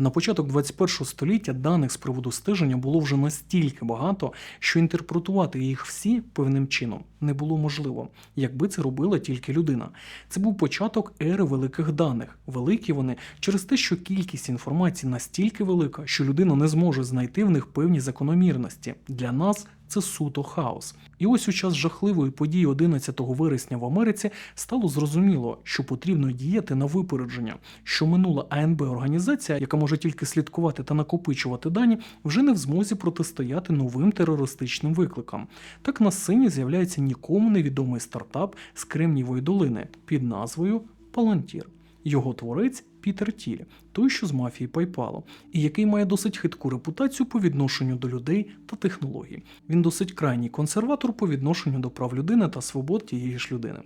На початок 21 століття даних з приводу стеження було вже настільки багато, що інтерпретувати їх всі певним чином не було можливо, якби це робила тільки людина. Це був початок ери великих даних. Великі вони через те, що кількість інформації настільки велика, що людина не зможе знайти в них певні закономірності. Для нас це суто хаос. І ось у час жахливої події 11 вересня в Америці стало зрозуміло, що потрібно діяти на випередження, що минула АНБ організація, яка може тільки слідкувати та накопичувати дані, вже не в змозі протистояти новим терористичним викликам. Так на сцені з'являється нікому невідомий стартап з Кремнієвої долини під назвою Palantir. Його творець Пітер Тілі, той, що з мафії PayPal, і який має досить хитку репутацію по відношенню до людей та технологій. Він досить крайній консерватор по відношенню до прав людини та свобод тієї ж людини.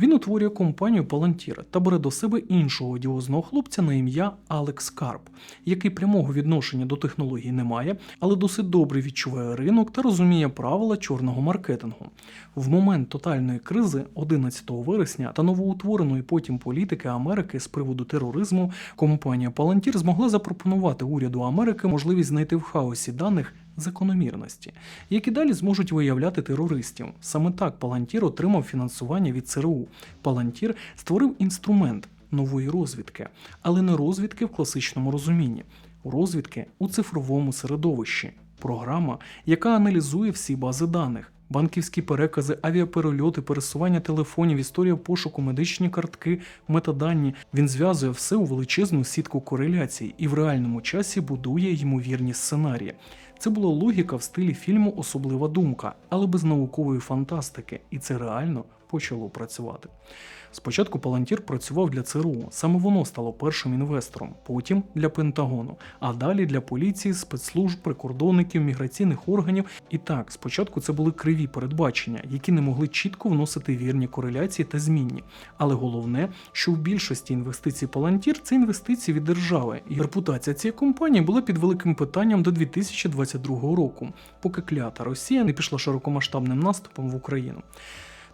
Він утворює компанію Palantir та бере до себе іншого одіозного хлопця на ім'я Алекс Карп, який прямого відношення до технологій не має, але досить добре відчуває ринок та розуміє правила чорного маркетингу. В момент тотальної кризи 11 вересня та новоутвореної потім політики Америки з приводу тероризму компанія Palantir змогла запропонувати уряду Америки можливість знайти в хаосі даних закономірності, які далі зможуть виявляти терористів. Саме так Palantir отримав фінансування від ЦРУ. Palantir створив інструмент нової розвідки, але не розвідки в класичному розумінні, розвідки у цифровому середовищі. Програма, яка аналізує всі бази даних. Банківські перекази, авіаперельоти, пересування телефонів, історія пошуку, медичні картки, метадані. Він зв'язує все у величезну сітку кореляцій і в реальному часі будує ймовірні сценарії. Це була логіка в стилі фільму Особлива думка, але без наукової фантастики, і це реально почало працювати. Спочатку Palantir працював для ЦРУ, саме воно стало першим інвестором, потім для Пентагону, а далі для поліції, спецслужб, прикордонників, міграційних органів. І так, спочатку це були криві передбачення, які не могли чітко вносити вірні кореляції та змінні. Але головне, що в більшості інвестицій Palantir – це інвестиції від держави, і репутація цієї компанії була під великим питанням до 2022 року, поки клята Росія не пішла широкомасштабним наступом в Україну.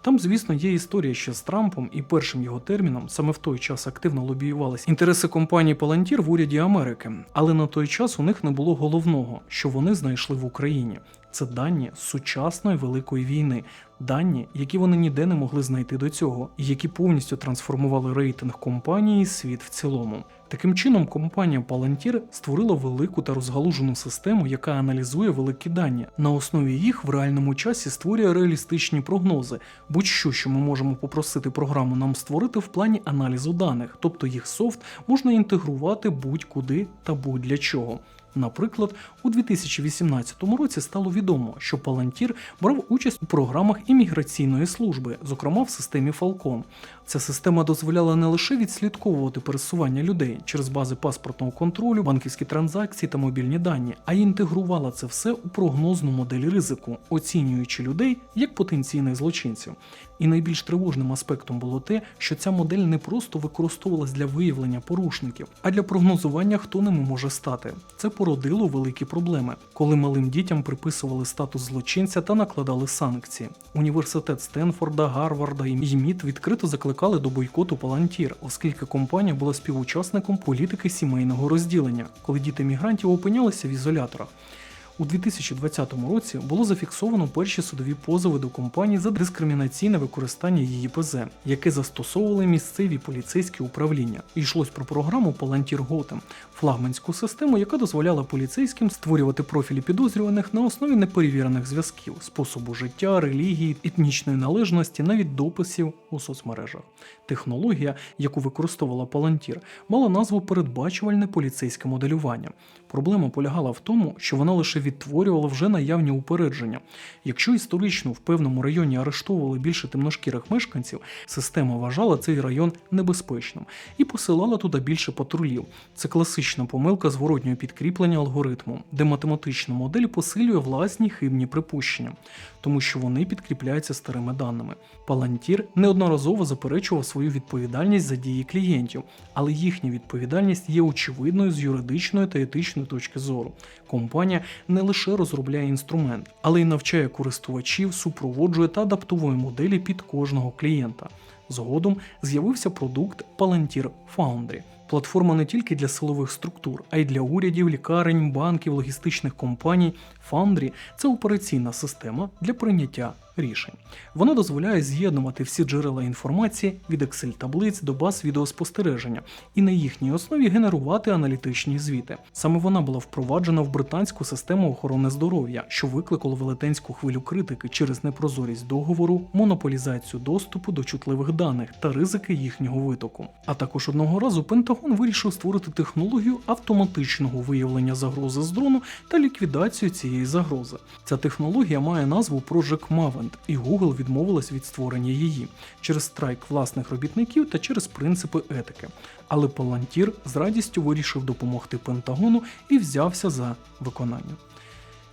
Там, звісно, є історія ще з Трампом і першим його терміном саме в той час активно лобіювалися інтереси компанії Palantir в уряді Америки, але на той час у них не було головного, що вони знайшли в Україні. Це дані сучасної великої війни, дані, які вони ніде не могли знайти до цього, і які повністю трансформували рейтинг компанії і світ в цілому. Таким чином, компанія Palantir створила велику та розгалужену систему, яка аналізує великі дані. На основі їх в реальному часі створює реалістичні прогнози, будь-що, що ми можемо попросити програму нам створити в плані аналізу даних, тобто їх софт можна інтегрувати будь-куди та будь-для чого. Наприклад, у 2018 році стало відомо, що Palantir брав участь у програмах імміграційної служби, зокрема в системі Falcon. Ця система дозволяла не лише відслідковувати пересування людей через бази паспортного контролю, банківські транзакції та мобільні дані, а й інтегрувала це все у прогнозну модель ризику, оцінюючи людей як потенційних злочинців. І найбільш тривожним аспектом було те, що ця модель не просто використовувалась для виявлення порушників, а для прогнозування, хто ними може стати. Це породило великі проблеми, коли малим дітям приписували статус злочинця та накладали санкції. Університет Стенфорда, Гарварда і МІД відкрито закликали до бойкоту Палантір, оскільки компанія була співучасником політики сімейного розділення, коли діти мігрантів опинялися в ізоляторах. У 2020 році було зафіксовано перші судові позови до компанії за дискримінаційне використання її ПЗ, яке застосовували місцеві поліцейські управління. І йшлось про програму Palantir Gotham, флагманську систему, яка дозволяла поліцейським створювати профілі підозрюваних на основі неперевірених зв'язків, способу життя, релігії, етнічної належності, навіть дописів у соцмережах. Технологія, яку використовувала Palantir, мала назву передбачувальне поліцейське моделювання. Проблема полягала в тому, що вона лише відтворювала вже наявні упередження. Якщо історично в певному районі арештовували більше темношкірих мешканців, система вважала цей район небезпечним і посилала туди більше патрулів. Це класична помилка зворотнього підкріплення алгоритму, де математична модель посилює власні хибні припущення, тому що вони підкріпляються старими даними. Palantir неодноразово заперечував свою відповідальність за дії клієнтів, але їхня відповідальність є очевидною з юридичної та етичної точки зору. Компанія не лише розробляє інструмент, але й навчає користувачів, супроводжує та адаптовує моделі під кожного клієнта. Згодом з'явився продукт Palantir Foundry. Платформа не тільки для силових структур, а й для урядів, лікарень, банків, логістичних компаній. Foundry – це операційна система для прийняття рішень. Вона дозволяє з'єднувати всі джерела інформації від Excel-таблиць до баз відеоспостереження і на їхній основі генерувати аналітичні звіти. Саме вона була впроваджена в британську систему охорони здоров'я, що викликало велетенську хвилю критики через непрозорість договору, монополізацію доступу до чутливих даних та ризики їхнього витоку. А також одного разу Пентагон вирішив створити технологію автоматичного виявлення загрози з дрону та ліквідацію цієї загрози. Ця технологія має назву Project Mavent, і Google відмовилась від створення її через страйк власних робітників та через принципи етики. Але Palantir з радістю вирішив допомогти Пентагону і взявся за виконання.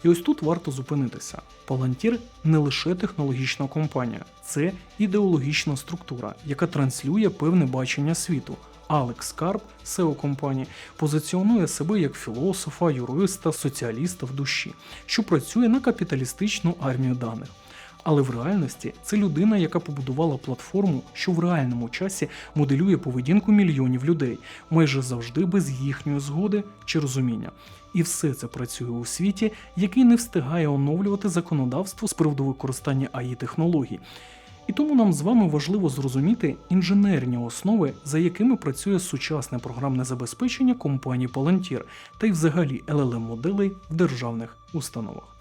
І ось тут варто зупинитися. Palantir не лише технологічна компанія, це ідеологічна структура, яка транслює певне бачення світу. Алекс Карп, SEO компанії, позиціонує себе як філософа, юриста, соціаліста в душі, що працює на капіталістичну армію даних. Але в реальності це людина, яка побудувала платформу, що в реальному часі моделює поведінку мільйонів людей, майже завжди без їхньої згоди чи розуміння. І все це працює у світі, який не встигає оновлювати законодавство з приводу використання АІ технологій. І тому нам з вами важливо зрозуміти інженерні основи, за якими працює сучасне програмне забезпечення компанії Palantir та й взагалі LLM моделей в державних установах.